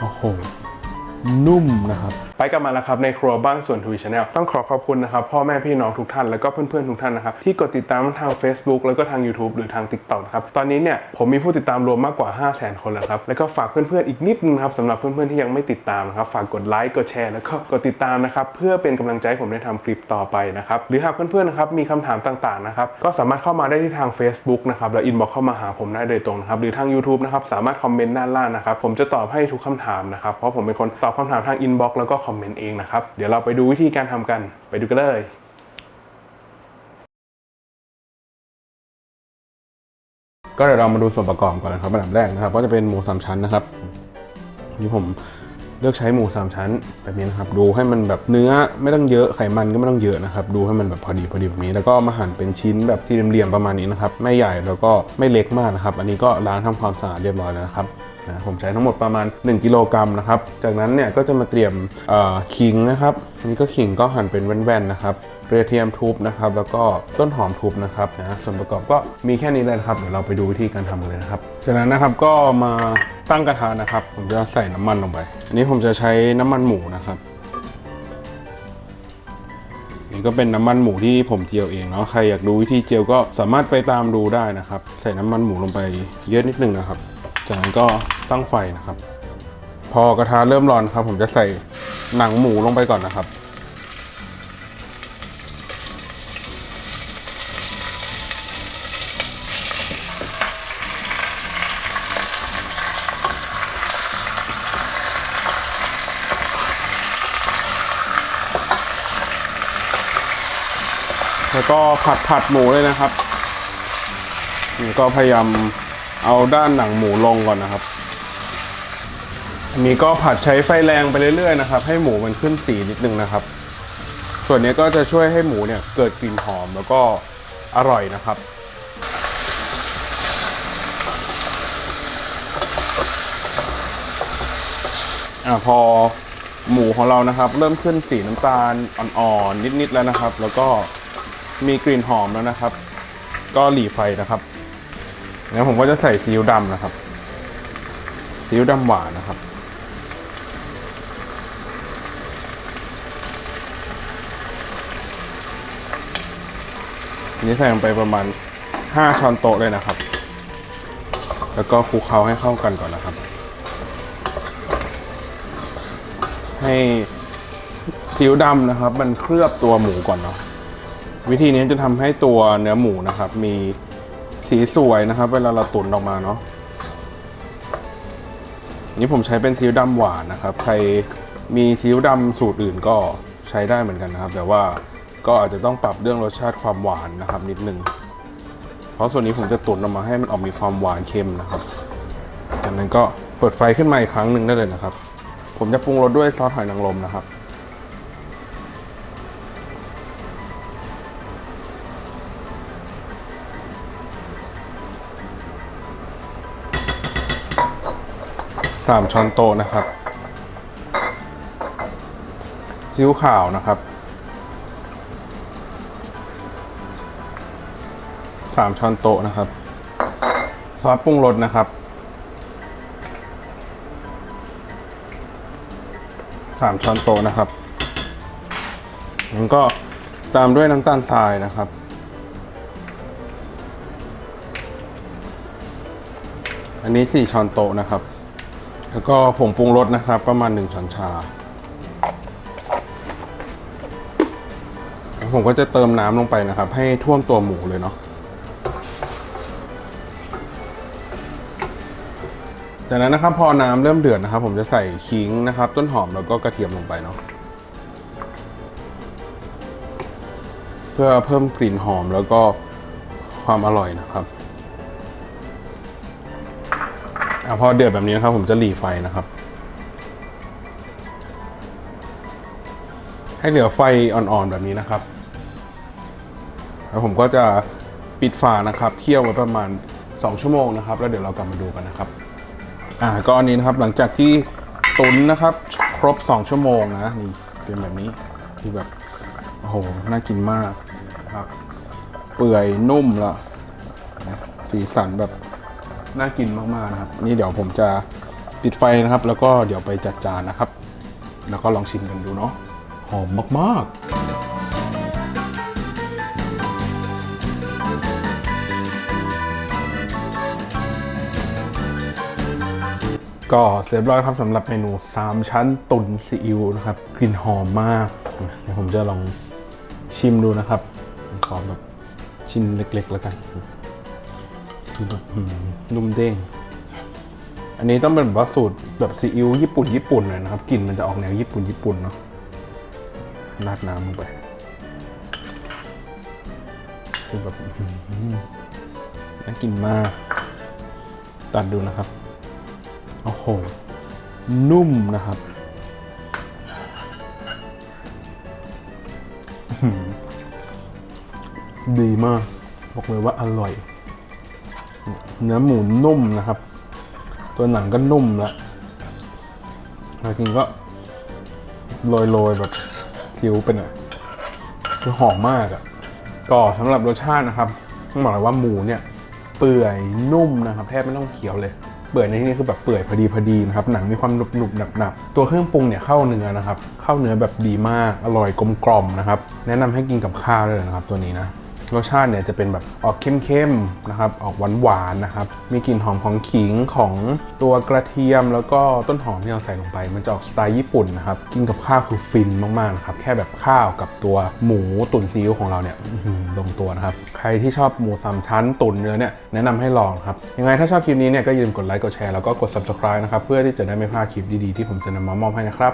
โอ้โห นุ่มนะครับ ไปกันมาแล้วครับในครัวบ้านส่วนทวีชาแนลต้องขอขอบคุณนะครับพ่อแม่พี่น้องทุกท่านแล้วก็เพื่อนๆทุกท่านนะครับที่กดติดตามทาง Facebook แล้วก็ทาง YouTube หรือทาง TikTok นะครับตอนนี้เนี่ยผมมีผู้ติดตามรวมมากกว่า 5 0 0 0 0 0 คนแล้วครับแล้วก็ฝากเพื่อนๆอีกนิดนึงครับสำหรับเพื่อนๆที่ยังไม่ติดตามนะครับฝากกดไลค์กดแชร์แล้วก็กดติดตามนะครับเพื่อเป็นกำลังใจผมได้ทำคลิปต่อไปนะครับหรือหากเพื่อนๆนะครับมีคำถามต่างๆนะครับก็สามารถเข้ามาได้ที่ทาง Facebook นะครับแล้วอินบ็อกเข้ามาหาผมได้โดยตรงนะครับหรือทาง YouTube นะครับสามารถคอมเมนต์ด้านล่างนะครับผมจะตอบให้ทุกคำถามนะครับเพราะผมเป็นคนตอบคำถามทางอินบ็อกแล้วก็คอมเมนต์เองนะครับ เดี๋ยวเราไปดูวิธีการทำกัน ไปดูกันเลยก็เดี๋ยวเรามาดูส่วนประกอบก่อนนะครับอันดับแรกนะครับก็จะเป็นหมูสามชั้นนะครับนี่ผมเลือกใช้หมูสามชั้นแบบนี้นะครับ ดูให้มันแบบเนื้อไม่ต้องเยอะไขมันก็ไม่ต้องเยอะนะครับ ดูให้มันแบบพอดีพอดีแบบนี้ แล้วก็มาหั่นเป็นชิ้นแบบสี่เหลี่ยมๆประมาณนี้นะครับ ไม่ใหญ่แล้วก็ไม่เล็กมากนะครับ อันนี้ก็ล้างทำความสะอาดเรียบร้อยแล้วนะครับ นะผมใช้ทั้งหมดประมาณ 1 กิโลกรัมนะครับ จากนั้นเนี่ยก็จะมาเตรียมขิงนะครับอันนี้ก็ขิงก็หั่นเป็นแว่นๆนะครับกระเทียมทุบนะครับแล้วก็ต้นหอมทุบนะครับนะส่วนประกอบก็มีแค่นี้เลยครับเดี๋ยวเราไปดูวิธีการทำกันเลยนะครับ จากนั้นนะครับก็มาตั้งกระทะนะครับ ผมจะใส่น้ำมันลงไป อันนี้ผมจะใช้น้ำมันหมูนะครับนี่ก็เป็นน้ำมันหมูที่ผมเจียวเองเนาะใครอยากดูวิธีเจียวก็สามารถไปตามดูได้นะครับ ใส่น้ำมันหมูลงไปเยอะนิดนึงนะครับ จากนั้นก็ตั้งไฟนะครับ พอกระทะเริ่มร้อนครับ ผมจะใส่หนังหมูลงไปก่อนนะครับ แล้วก็ผัดผัดหมูเลยนะครับนี่ก็พยายาม เอาด้านหนังหมูลงก่อนนะครับอันนี้ก็ผัดใช้ไฟแรงไปเรื่อยๆนะครับ ให้หมูมันขึ้นสีนิดนึงนะครับ ส่วนนี้ก็จะช่วยให้หมูเนี่ยเกิดกลิ่นหอมแล้วก็อร่อยนะครับอ่าพอหมูของเรานะครับ เริ่มขึ้นสีน้ำตาลอ่อนๆนิดๆแล้วนะครับ แล้วก็มีกลิ่นหอมแล้วนะครับ ก็หลีไฟนะครับ งั้นผมก็จะใส่ซีอิ๊วดำนะครับซีอิ๊วดำหวานนะครับอันนี้ใส่ลงไปประมาณ 5 ช้อนโต๊ะเลยนะครับ แล้วก็คลุกเคล้าให้เข้ากันก่อนนะครับ ให้ซีอิ๊วดำนะครับ มันเคลือบตัวหมูก่อนเนาะวิธีนี้จะทำให้ตัวเนื้อหมูนะครับ มี สีสวยนะครับ เวลาเราตุ๋นออกมาเนาะนี่ผมใช้เป็นซีอิ๊วดำหวานนะครับ ใครมีซีอิ๊วดำสูตรอื่นก็ใช้ได้เหมือนกันนะครับ แต่ว่าก็อาจจะต้องปรับเรื่องรสชาติความหวานนะครับ นิดนึง เพราะส่วนนี้ผมจะตุ๋นออกมาให้มันออกมีความหวานเค็มนะครับ จากนั้นก็เปิดไฟขึ้นมาอีกครั้งหนึ่งได้เลยนะครับ ผมจะปรุงรสด้วยซอสหอยนางรมนะครับ สามช้อนโต๊ะนะครับซีอิ๊วขาวนะครับสามช้อนโต๊ะนะครับซอสปรุงรสนะครับสามช้อนโต๊ะนะครับแล้วก็ตามด้วยน้ำตาลทรายนะครับอันนี้สี่ช้อนโต๊ะนะครับ แล้วก็ผงปรุงรสนะครับ ประมาณหนึ่งช้อนชาผมก็จะเติมน้ำลงไปนะครับ ให้ท่วมตัวหมูเลยเนาะจากนั้นนะครับพอน้ำเริ่มเดือดนะครับ ผมจะใส่ขิงนะครับ ต้นหอมแล้วก็กระเทียมลงไปเนาะเพื่อเพิ่มกลิ่นหอมแล้วก็ความอร่อยนะครับ อะพอเดือดแบบนี้นะครับ ผมจะหลีไฟนะครับ ให้เหลือไฟอ่อนๆแบบนี้นะครับ แล้วผมก็จะปิดฝานะครับ เคี่ยวไว้ประมาณ 2 ชั่วโมงนะครับ แล้วเดี๋ยวเรากลับมาดูกันนะครับ อ่าก็อันนี้นะครับหลังจากที่ตุนนะครับ ครบ 2 ชั่วโมงนะนี่เป็นแบบนี้คือแบบโอ้โหน่ากินมากครับ เปื่อยนุ่มละสีสันแบบ น่ากินมากๆนะครับนี่เดี๋ยวผมจะปิดไฟนะครับ แล้วก็เดี๋ยวไปจัดจานนะครับ แล้วก็ลองชิมกันดูเนาะหอมมากๆก็เสร็จเรียบร้อยครับสำหรับเมนู 3 ชั้นตุ๋นซีอิ๊วนะครับ กลิ่นหอมมากเดี๋ยวผมจะลองชิมดูนะครับ ขอแบบชิ้นเล็กๆแล้วกัน คือแบบนุ่มเด้ง อันนี้ต้องเป็นแบบว่าสูตรแบบซีอิ๊วญี่ปุ่นญี่ปุ่นหน่อยนะครับกลิ่นมันจะออกแนวญี่ปุ่นญี่ปุ่นเนาะราดน้ำลงไปคือแบบอื้อหือน่ากินมาก ตัดดูนะครับ โอ้โห นุ่มนะครับดีมาก บอกเลยว่าอร่อย เนื้อหมูนุ่มนะครับ ตัวหนังก็นุ่มแล้วแล้วกินก็โรยๆแบบคิ้วไปหน่อยคือหอมมากอะ่ะก็สำหรับรสชาตินะครับต้องบอกเลยว่าหมูเนี่ย เปื่อยนุ่มนะครับ แทบไม่ต้องเคี้ยวเลยเปื่อยในที่นี้คือแบบเปื่อยพอดีพอดีนะครับหนังมีความหนุบหนุบหนับหนับๆตัวเครื่องปรุงเนี่ยเข้าเนื้อนะครับ เข้าเนื้อแบบดีมากอร่อยกลมกล่อมนะครับ แนะนำให้กินกับข้าวเลยนะครับตัวนี้นะ รสชาติเนี่ยจะเป็นแบบออกเข้มๆนะครับ ออกหวานๆนะครับ มีกลิ่นหอมของขิงของตัวกระเทียมแล้วก็ต้นหอมที่เราใส่ลงไป มันจะออกสไตล์ญี่ปุ่นนะครับ กินกับข้าวคือฟินมากๆนะครับ แค่แบบข้าวกับตัวหมูตุ๋นซีอิ๊วของเราเนี่ยลงตัวนะครับ ใครที่ชอบหมูสามชั้นตุ๋นเนื้อเนี่ยแนะนำให้ลองครับ ยังไงถ้าชอบคลิปนี้เนี่ยก็อย่าลืมกดไลค์ กดแชร์แล้วก็กด subscribe นะครับ เพื่อที่จะได้ไม่พลาดคลิปดีๆที่ผมจะนำมามอบให้นะครับ